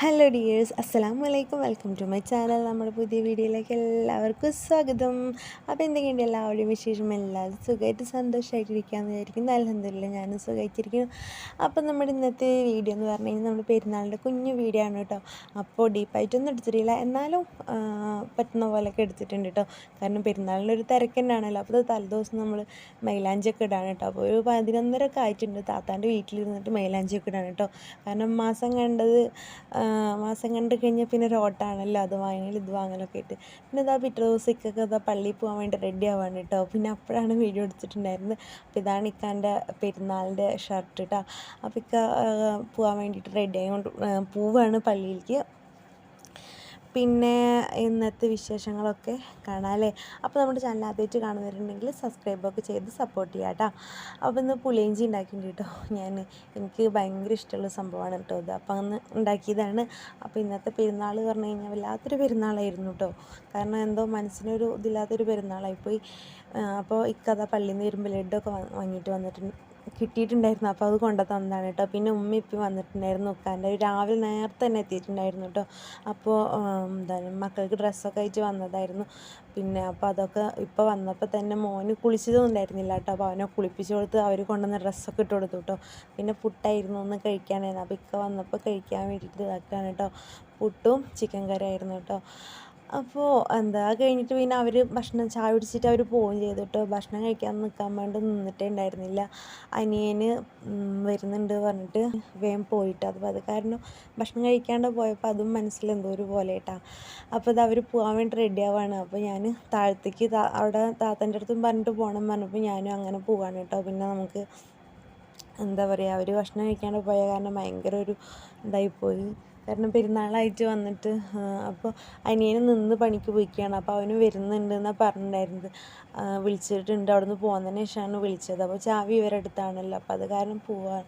Hello dears അസ്സലാം വലൈക്കും welcome to my channel നമ്മുടെ പുതിയ വീഡിയോയിലേക്ക് എല്ലാവർക്കും സ്വാഗതം. അപ്പോൾ എന്തൊക്കെയുണ്ട്? എല്ലാവരുടെയും വിശേഷം? എല്ലാവരും സുഖമായിട്ട് സന്തോഷമായിട്ടിരിക്കാമെന്ന് വിചാരിക്കുന്നു. അലഹമില്ല ഞാനും സുഖമായിട്ടിരിക്കുന്നു. അപ്പോൾ നമ്മുടെ ഇന്നത്തെ വീഡിയോ എന്ന് പറഞ്ഞു കഴിഞ്ഞാൽ നമ്മുടെ പെരുന്നാളിന്റെ കുഞ്ഞു വീഡിയോ ആണ് കേട്ടോ. അപ്പോൾ ഡീപ്പായിട്ടൊന്നും എടുത്തിട്ടില്ല. എന്നാലും പറ്റുന്ന പോലെയൊക്കെ എടുത്തിട്ടുണ്ട് കേട്ടോ. കാരണം പെരുന്നാളിന്റെ ഒരു തിരക്കന്നാണല്ലോ അപ്പോൾ തലേദിവസം നമ്മൾ മൈലാഞ്ചൊക്കെ ഇടാണ് കേട്ടോ. അപ്പോൾ ഒരു പതിനൊന്നരൊക്കെ ആയിട്ടുണ്ട്. താത്താന്റെ വീട്ടിലിരുന്നിട്ട് മൈലാഞ്ചൊക്കെ ഇടാണ് കേട്ടോ. കാരണം മാസം കണ്ടത് മാസം കണ്ട് കഴിഞ്ഞാൽ പിന്നെ ഒരു ഓട്ടാണല്ലോ അത് വാങ്ങൽ ഇത് വാങ്ങലൊക്കെ ആയിട്ട്. പിന്നെ ഇതാ പിറ്റേ ദിവസത്തേക്കൊക്കെ ഇതാ പള്ളിയിൽ പോകാൻ വേണ്ടി റെഡി ആവാണ് കേട്ടോ പിന്നെ അപ്പോഴാണ് വീഡിയോ എടുത്തിട്ടുണ്ടായിരുന്നത്. അപ്പോൾ ഇതാണ് ഇക്കാന്റെ പെരുന്നാളിന്റെ ഷർട്ട് കേട്ടോ അപ്പോൾ ഇക്ക പോകാൻ വേണ്ടിയിട്ട് റെഡി ആയതുകൊണ്ട് പോവാണ് പള്ളിയിലേക്ക്. പിന്നെ ഇന്നത്തെ വിശേഷങ്ങളൊക്കെ കാണാം അല്ലേ? അപ്പോൾ നമ്മുടെ ചാനൽ ആദ്യമായിട്ട് കാണുന്നവരുണ്ടെങ്കിൽ സബ്സ്ക്രൈബൊക്കെ ചെയ്ത് സപ്പോർട്ട് ചെയ്യാം കേട്ടോ. അപ്പോൾ ഇന്ന് പുളിയിഞ്ചി ഉണ്ടാക്കിയിട്ടുണ്ട് കേട്ടോ. ഞാൻ എനിക്ക് ഭയങ്കര ഇഷ്ടമുള്ള സംഭവമാണ് കേട്ടോ ഇത്. അപ്പോൾ അന്ന് ഉണ്ടാക്കിയതാണ്. അപ്പോൾ ഇന്നത്തെ പെരുന്നാൾ എന്ന് പറഞ്ഞു കഴിഞ്ഞാൽ വല്ലാത്തൊരു പെരുന്നാളായിരുന്നു കേട്ടോ. കാരണം എന്തോ മനസ്സിനൊരു ഇതില്ലാത്തൊരു പെരുന്നാളായിപ്പോയി. അപ്പോൾ ഇക്കഥ പള്ളിയിൽ നിന്ന് വരുമ്പോൾ ലഡ്ഡൊക്കെ വാങ്ങിയിട്ട് വന്നിട്ടുണ്ട്. കിട്ടിയിട്ടുണ്ടായിരുന്നു. അപ്പോൾ അത് കൊണ്ടു തന്നതാണ് കേട്ടോ. പിന്നെ ഉമ്മ ഇപ്പം വന്നിട്ടുണ്ടായിരുന്നു ഉക്കാന്റെ. രാവിലെ നേരത്തെ തന്നെ എത്തിയിട്ടുണ്ടായിരുന്നു കേട്ടോ. അപ്പോൾ എന്താണ് മക്കൾക്ക് ഡ്രസ്സൊക്കെ അയച്ച് വന്നതായിരുന്നു. പിന്നെ അപ്പോൾ അതൊക്കെ ഇപ്പോൾ വന്നപ്പോൾ തന്നെ മോന് കുളിച്ചതും ഉണ്ടായിരുന്നില്ല കേട്ടോ. അപ്പോൾ അവനെ കുളിപ്പിച്ച് കൊടുത്ത് അവർ കൊണ്ടുവന്ന ഡ്രസ്സൊക്കെ ഇട്ട് കൊടുത്തു കേട്ടോ. പിന്നെ പുട്ടായിരുന്നു ഒന്ന് കഴിക്കാനായിരുന്നു. അപ്പോൾ ഇക്ക വന്നപ്പോൾ കഴിക്കാൻ വേണ്ടിയിട്ട് ഇതാക്കുകയാണ് കേട്ടോ. പുട്ടും ചിക്കൻ കറി ആയിരുന്നു കേട്ടോ. അപ്പോൾ എന്താ കഴിഞ്ഞിട്ട് പിന്നെ അവർ ഭക്ഷണം ചായ കുടിച്ചിട്ട് അവർ പോവുകയും ചെയ്തു കേട്ടോ ഭക്ഷണം കഴിക്കാൻ നിൽക്കാൻ വേണ്ടി നിന്നിട്ടേ ഉണ്ടായിരുന്നില്ല. അനിയന് വരുന്നുണ്ട് പറഞ്ഞിട്ട് വേഗം പോയിട്ട്. അപ്പോൾ അത് കാരണം ഭക്ഷണം കഴിക്കാണ്ട് പോയപ്പോൾ അതും മനസ്സിൽ എന്തോ ഒരു പോലെ കേട്ടാ അപ്പോൾ ഇത് അവർ പോകാൻ വേണ്ടി റെഡി ആവാണ്. അപ്പോൾ ഞാൻ താഴത്തേക്ക് അവിടെ താത്തന്റെ അടുത്തും പറഞ്ഞിട്ട് പോകണം പറഞ്ഞപ്പോൾ ഞാനും അങ്ങനെ പോവാണ് കേട്ടോ പിന്നെ നമുക്ക് എന്താ പറയുക അവർ ഭക്ഷണം കഴിക്കാണ്ട് പോയ കാരണം ഭയങ്കര ഒരു ഇതായിപ്പോയി കാരണം പെരുന്നാളായിട്ട് വന്നിട്ട് അപ്പോൾ അനിയന് നിന്ന് പണിക്ക് പോയിക്കുകയാണ് അപ്പോൾ അവന് വരുന്നുണ്ട് എന്നാണ് പറഞ്ഞിട്ടുണ്ടായിരുന്നത് വിളിച്ചിട്ടുണ്ട്. അവിടെ നിന്ന് പോകുന്നതിന് ശേഷമാണ് വിളിച്ചത്. അപ്പോൾ ചാവി ഇവരുടെ അടുത്താണല്ലോ അപ്പോൾ അത് കാരണം പോവാ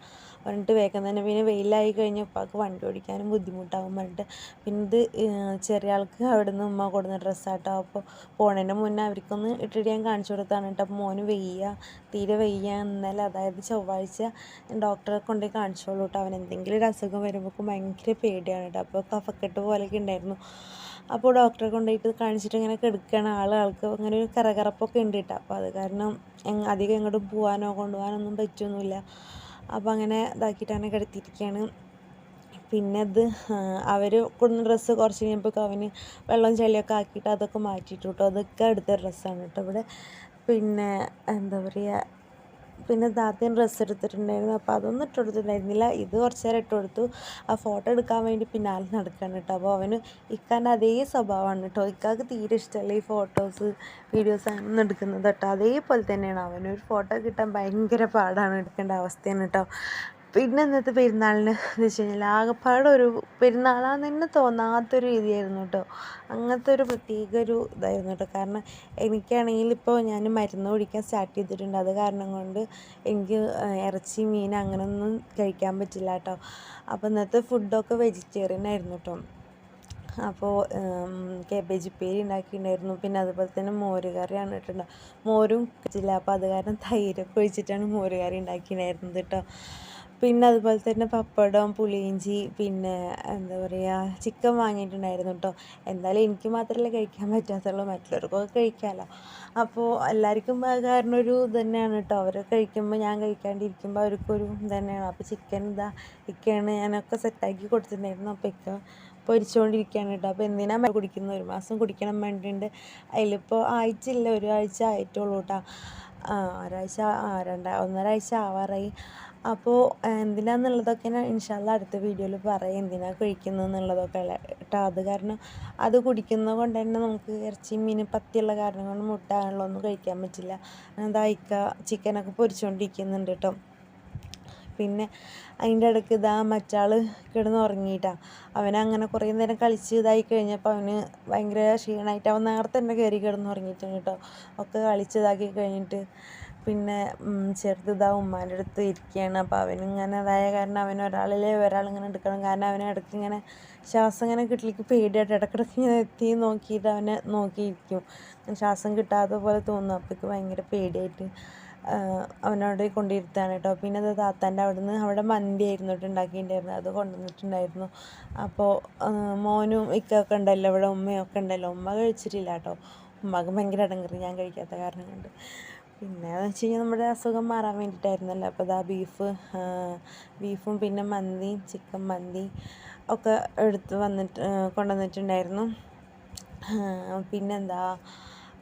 പറഞ്ഞിട്ട് വേഗം തന്നെ പിന്നെ വെയിലായി കഴിഞ്ഞപ്പോൾ ഉപ്പാക്ക് വണ്ടി ഓടിക്കാനും ബുദ്ധിമുട്ടാകും പറഞ്ഞിട്ട്. പിന്നെ ഇത് ചെറിയ ആൾക്ക് അവിടെ നിന്ന് ഉമ്മ കൊടുന്ന ഡ്രസ്സാട്ടോ അപ്പോൾ പോണേന്റെ മുന്നേ അവർക്കൊന്ന് ഇട്ടിട്ട് ഞാൻ കാണിച്ചു കൊടുത്താണ് കേട്ടോ. അപ്പോൾ മോന് വെയ്യ തീരെ വെയ്യ. ഇന്നലെ അതായത് ചൊവ്വാഴ്ച ഡോക്ടറെ കൊണ്ടുപോയി കാണിച്ചോളൂ കേട്ടോ. അവൻ എന്തെങ്കിലും ഒരു അസുഖം വരുമ്പോൾ ഭയങ്കര പേടിയാണ് കേട്ടോ. അപ്പോൾ കഫക്കെട്ട് പോലെയൊക്കെ ഉണ്ടായിരുന്നു. അപ്പോൾ ഡോക്ടറെ കൊണ്ടുപോയിട്ട് കാണിച്ചിട്ട് ഇങ്ങനെ കിടക്കുകയാണ് ആളുകൾക്ക് അങ്ങനെ ഒരു കറകറപ്പൊക്കെ ഉണ്ട് കേട്ടോ. അപ്പോൾ അത് കാരണം അധികം എങ്ങോട്ടും പോകാനോ കൊണ്ടുപോകാനോ ഒന്നും പറ്റൊന്നുമില്ല. അപ്പോൾ അങ്ങനെ ഇതാക്കിയിട്ടാണ് കിടത്തിയിരിക്കുകയാണ് പിന്നെ അത് അവർ കൊടുന്ന ഡ്രസ്സ് കുറച്ച് കഴിഞ്ഞപ്പോൾ അവന് വെള്ളം ചെളിയൊക്കെ ആക്കിയിട്ട് അതൊക്കെ മാറ്റിയിട്ടു കേട്ടോ അതൊക്കെ എടുത്ത ഡ്രസ്സാണ് കേട്ടോ ഇവിടെ. പിന്നെ എന്താ പറയുക പിന്നെ താത്തയും ഡ്രസ്സ് എടുത്തിട്ടുണ്ടായിരുന്നു. അപ്പോൾ അതൊന്നും ഇട്ട് കൊടുത്തിട്ടുണ്ടായിരുന്നില്ല ഇത് കുറച്ച് നേരം ഇട്ട് കൊടുത്തു ആ ഫോട്ടോ എടുക്കാൻ വേണ്ടി പിന്നാലെ നടക്കുകയാണ് കേട്ടോ. അപ്പോൾ അവന് ഇക്കാന്റെ അതേ സ്വഭാവമാണ് കേട്ടോ. ഇക്കാക്ക് തീരെ ഇഷ്ടമല്ല ഈ ഫോട്ടോസ് വീഡിയോസ് അങ്ങനെ എടുക്കുന്നത് കേട്ടോ. അതേപോലെ തന്നെയാണ്. അവനൊരു ഫോട്ടോ കിട്ടാൻ ഭയങ്കര പാടാണ് എടുക്കേണ്ട അവസ്ഥയാണ് കേട്ടോ. പിന്നെ ഇന്നത്തെ പെരുന്നാളിന് എന്ന് വെച്ച് കഴിഞ്ഞാൽ ആകെപ്പാടെ ഒരു പെരുന്നാളാന്ന് തന്നെ തോന്നാത്തൊരു രീതിയായിരുന്നു കേട്ടോ അങ്ങനത്തെ ഒരു പ്രത്യേക ഒരു ഇതായിരുന്നു കേട്ടോ കാരണം എനിക്കാണെങ്കിൽ ഇപ്പോൾ ഞാൻ മരുന്ന് കുടിക്കാൻ സ്റ്റാർട്ട് ചെയ്തിട്ടുണ്ട്. അത് കാരണം കൊണ്ട് എനിക്ക് ഇറച്ചി മീൻ അങ്ങനെയൊന്നും കഴിക്കാൻ പറ്റില്ല കേട്ടോ അപ്പോൾ ഇന്നത്തെ ഫുഡൊക്കെ വെജിറ്റേറിയൻ ആയിരുന്നു കേട്ടോ അപ്പോൾ കേബേജ് ഉപ്പേരി ഉണ്ടാക്കിയിട്ടുണ്ടായിരുന്നു. പിന്നെ അതുപോലെ തന്നെ മോര് കറിയാണ് മോരും കഴിച്ചില്ല അപ്പോൾ അത് കാരണം തൈരൊക്കെ ഒഴിച്ചിട്ടാണ് മോര് കറി ഉണ്ടാക്കിയിട്ടുണ്ടായിരുന്നത് കേട്ടോ പിന്നെ അതുപോലെ തന്നെ പപ്പടം പുളിയിഞ്ചി പിന്നെ എന്താ പറയുക ചിക്കൻ വാങ്ങിയിട്ടുണ്ടായിരുന്നു കേട്ടോ എന്തായാലും എനിക്ക് മാത്രമല്ല കഴിക്കാൻ പറ്റാത്തുള്ളൂ. മറ്റുള്ളവർക്കൊക്കെ കഴിക്കാമല്ലോ അപ്പോൾ എല്ലാവർക്കും കാരണം ഒരു ഇത് തന്നെയാണ് കേട്ടോ അവർ കഴിക്കുമ്പോൾ ഞാൻ കഴിക്കാണ്ടിരിക്കുമ്പോൾ അവർക്കൊരു ഇത് തന്നെയാണ്. അപ്പോൾ ചിക്കൻ ഇതാ ഇക്കയാണ് ഞാനൊക്കെ സെറ്റാക്കി കൊടുത്തിട്ടുണ്ടായിരുന്നു. അപ്പോൾ ഇക്ക പൊരിച്ചുകൊണ്ടിരിക്കുകയാണ് കേട്ടോ അപ്പോൾ എന്തിനാ കുടിക്കുന്നത്? ഒരു മാസം കുടിക്കണം വേണ്ടിയിട്ട് അതിലിപ്പോൾ ആഴ്ചയില്ല ഒരാഴ്ച ആയിട്ടുള്ളൂ കേട്ടോ ഒരാഴ്ച രണ്ടാ ഒന്നരാഴ്ച ആവാറായി. അപ്പോൾ എന്തിനാന്നുള്ളതൊക്കെ ഞാൻ ഇൻഷാല്ല അടുത്ത വീഡിയോയിൽ പറയാം. എന്തിനാ കഴിക്കുന്നത് എന്നുള്ളതൊക്കെ കേട്ടോ അത് കാരണം അത് കുടിക്കുന്നത് കൊണ്ട് തന്നെ നമുക്ക് ഇറച്ചി മീൻ പത്തിയുള്ള കാരണം കൊണ്ട് മുട്ട അങ്ങനെയുള്ള ഒന്നും കഴിക്കാൻ പറ്റില്ല. അതായിക്ക ചിക്കനൊക്കെ പൊരിച്ചുകൊണ്ടിരിക്കുന്നുണ്ട് കേട്ടോ പിന്നെ അതിന്റെ ഇടയ്ക്ക് ഇതാ മറ്റാൾ കിടന്ന് ഉറങ്ങിയിട്ടാ അവനങ്ങനെ കുറേ നേരം കളിച്ച് ഇതായി കഴിഞ്ഞപ്പോൾ അവന് ഭയങ്കര ക്ഷീണമായിട്ട് അവൻ നേരത്തെ തന്നെ കയറി കിടന്ന് കേട്ടോ ഒക്കെ കളിച്ച് ഇതാക്കി കഴിഞ്ഞിട്ട് പിന്നെ ഉം, ചെറുത് ഇതാ ഉമ്മാന്റെ അടുത്ത് ഇരിക്കുകയാണ് അപ്പോൾ അവനിങ്ങനെ അതായ കാരണം അവൻ ഒരാളിലെ ഒരാളിങ്ങനെ എടുക്കണം. കാരണം അവനെ ഇടയ്ക്ക് ഇങ്ങനെ ശ്വാസം ഇങ്ങനെ കിട്ടിലേക്ക് പേടിയായിട്ട് ഇടയ്ക്കിടയ്ക്ക് ഇങ്ങനെ എത്തി നോക്കിയിട്ട് അവനെ നോക്കിയിരിക്കും. ശ്വാസം കിട്ടാത്ത പോലെ തോന്നും. അപ്പോഴേക്ക് ഭയങ്കര പേടിയായിട്ട് അവനോട് കൊണ്ടിരുത്താണ് കേട്ടോ. പിന്നെ അത് താത്താന്റെ അവിടെ നിന്ന് അവിടെ മന്തി ആയിരുന്നു ഉണ്ടാക്കിയിട്ടുണ്ടായിരുന്നു അത് കൊണ്ടുവന്നിട്ടുണ്ടായിരുന്നു. അപ്പോൾ മോനും ഇക്കൊക്കെ ഉണ്ടല്ലോ ഇവിടെ ഉമ്മയൊക്കെ ഉണ്ടല്ലോ. ഉമ്മ കഴിച്ചിട്ടില്ല കേട്ടോ. ഉമ്മക്ക് ഭയങ്കര ഇടങ്ങറി ഞാൻ കഴിക്കാത്ത കാരണം കൊണ്ട്. പിന്നെ എന്ന് വെച്ച് കഴിഞ്ഞാൽ നമ്മുടെ അസുഖം മാറാൻ വേണ്ടിയിട്ടായിരുന്നല്ലോ അപ്പോൾ ഇതാ ബീഫ് ബീഫും പിന്നെ മന്തിയും ചിക്കൻ മന്തി ഒക്കെ എടുത്ത് വന്നിട്ട് കൊണ്ടുവന്നിട്ടുണ്ടായിരുന്നു. പിന്നെന്താ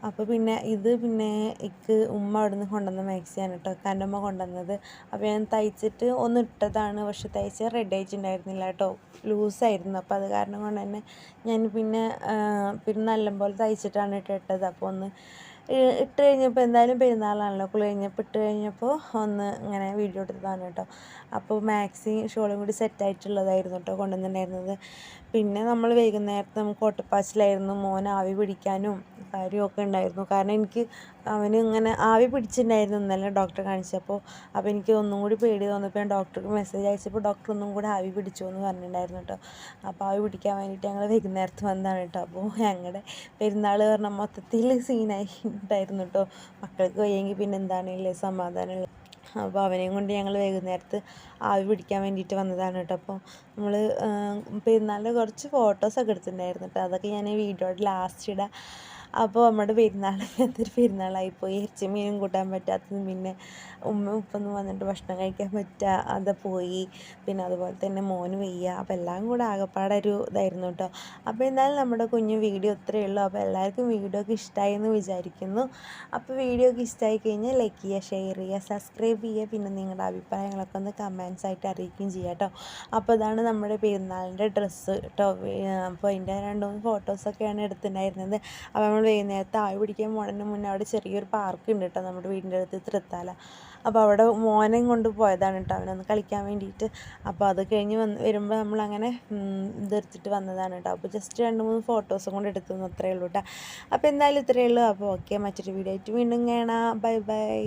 അപ്പോൾ പിന്നെ ഇത് പിന്നെ ഇക്ക് ഉമ്മ അവിടെ നിന്ന് കൊണ്ടുവന്ന മാക്സിയാണ് കേട്ടോ. കന്നമ്മ കൊണ്ടുവന്നത്. അപ്പോൾ ഞാൻ തയ്ച്ചിട്ട് ഒന്ന് ഇട്ടതാണ്. പക്ഷെ തയ്ച്ച് റെഡി ആയിട്ടുണ്ടായിരുന്നില്ല കേട്ടോ. ലൂസായിരുന്നു. അപ്പോൾ അത് കാരണം കൊണ്ട് തന്നെ ഞാൻ പിന്നെ പിന്നെ നല്ലപോലെ തയ്ച്ചിട്ടാണ് ഇട്ടത് അപ്പോൾ ഒന്ന് ഇട്ട് കഴിഞ്ഞപ്പോൾ എന്തായാലും പെരുന്നാളാണല്ലോ. കുളി കഴിഞ്ഞപ്പോൾ ഇട്ട് കഴിഞ്ഞപ്പോൾ ഒന്ന് ഇങ്ങനെ വീഡിയോ എടുത്തതാണ് കേട്ടോ. അപ്പോൾ മാക്സി ഷോളും കൂടി സെറ്റായിട്ടുള്ളതായിരുന്നു കേട്ടോ കൊണ്ടുവന്നിട്ടുണ്ടായിരുന്നത്. പിന്നെ നമ്മൾ വൈകുന്നേരത്ത് നമുക്ക് ഓട്ടപ്പാച്ചിലായിരുന്നു. മോൻ ആവി പിടിക്കാനും കാര്യമൊക്കെ ഉണ്ടായിരുന്നു. കാരണം എനിക്ക് അവന് ഇങ്ങനെ ആവി പിടിച്ചിട്ടുണ്ടായിരുന്നു ഇന്നലെ ഡോക്ടറെ കാണിച്ചപ്പോൾ അപ്പോൾ എനിക്ക് ഒന്നും കൂടി പേടി തോന്നിയപ്പോൾ ഞാൻ ഡോക്ടർക്ക് മെസ്സേജ് അയച്ചപ്പോൾ ഡോക്ടർ ഒന്നും കൂടി ആവി പിടിച്ചു എന്ന് പറഞ്ഞിട്ടുണ്ടായിരുന്നു കേട്ടോ. അപ്പോൾ ആവി പിടിക്കാൻ വേണ്ടിയിട്ട് ഞങ്ങൾ വൈകുന്നേരത്ത് വന്നതാണ് കേട്ടോ. അപ്പോൾ ഞങ്ങളുടെ പെരുന്നാൾ പറഞ്ഞ മൊത്തത്തിൽ സീനായി കേട്ടോ. മക്കൾക്ക് വയ്യെങ്കിൽ പിന്നെ എന്താണല്ലേ സമാധാനമുള്ളത് അപ്പോൾ അവനെയും കൊണ്ട് ഞങ്ങൾ വൈകുന്നേരത്ത് ആവി പിടിക്കാൻ വേണ്ടിയിട്ട് വന്നതാണ് കേട്ടോ. അപ്പോൾ നമ്മൾ പെരുന്നാളിന്റെ കുറച്ച് ഫോട്ടോസൊക്കെ എടുത്തിട്ടുണ്ടായിരുന്നു കേട്ടോ. അതൊക്കെ ഞാൻ വീഡിയോയുടെ ലാസ്റ്റ് ഇടാം. അപ്പോൾ നമ്മുടെ പെരുന്നാൾ എന്തൊരു പെരുന്നാളായിപ്പോയി ഇറച്ചി മീനും കൂട്ടാൻ പറ്റാത്തത് പിന്നെ ഉമ്മ ഉപ്പൊന്നും വന്നിട്ട് ഭക്ഷണം കഴിക്കാൻ പറ്റാതെ പോയി. പിന്നെ അതുപോലെ തന്നെ മോന് വയ്യ. അപ്പോൾ എല്ലാം കൂടെ ആകെപ്പാടെ ഒരു ഇതായിരുന്നു കേട്ടോ. അപ്പോൾ എന്തായാലും നമ്മുടെ കുഞ്ഞു വീഡിയോ ഇത്രയേ ഉള്ളൂ. അപ്പോൾ എല്ലാവർക്കും വീഡിയോ ഒക്കെ ഇഷ്ടമായി എന്ന് വിചാരിക്കുന്നു. അപ്പോൾ വീഡിയോ ഒക്കെ ഇഷ്ടമായി കഴിഞ്ഞാൽ ലൈക്ക് ചെയ്യുക ഷെയർ ചെയ്യുക സബ്സ്ക്രൈബ് ചെയ്യുക. പിന്നെ നിങ്ങളുടെ അഭിപ്രായങ്ങളൊക്കെ ഒന്ന് കമൻസ് ആയിട്ട് അറിയിക്കുകയും ചെയ്യുക കേട്ടോ. അപ്പോൾ ഇതാണ് നമ്മുടെ പെരുന്നാളിന്റെ ഡ്രസ്സ് കേട്ടോ അപ്പോൾ അതിന്റെ രണ്ട് മൂന്ന് ഫോട്ടോസൊക്കെയാണ് എടുത്തിട്ടുണ്ടായിരുന്നത്. അപ്പോൾ നമ്മൾ വൈകുന്നേരത്ത് ആവി പിടിക്കാൻ പോണതിന് മുന്നേ അവിടെ ചെറിയൊരു പാർക്ക് ഉണ്ട് കേട്ടോ നമ്മുടെ വീടിന്റെ അടുത്ത് തൃത്താല. അപ്പോൾ അവിടെ മോനെ കൊണ്ട് പോയതാണ് കേട്ടോ അവനൊന്ന് കളിക്കാൻ വേണ്ടിയിട്ട് അപ്പോൾ അത് കഴിഞ്ഞ് വന്ന് വരുമ്പോൾ നമ്മളങ്ങനെ ഇതെടുത്തിട്ട് വന്നതാണ് കേട്ടോ അപ്പോൾ ജസ്റ്റ് രണ്ട് മൂന്ന് ഫോട്ടോസും കൊണ്ട് എടുത്തു അത്രയേ ഉള്ളൂ കേട്ടോ അപ്പോൾ എന്തായാലും ഇത്രയേ ഉള്ളൂ. അപ്പോൾ ഓക്കെ മറ്റൊരു വീഡിയോ ആയിട്ട് വീണ്ടും കാണാം. Bye bye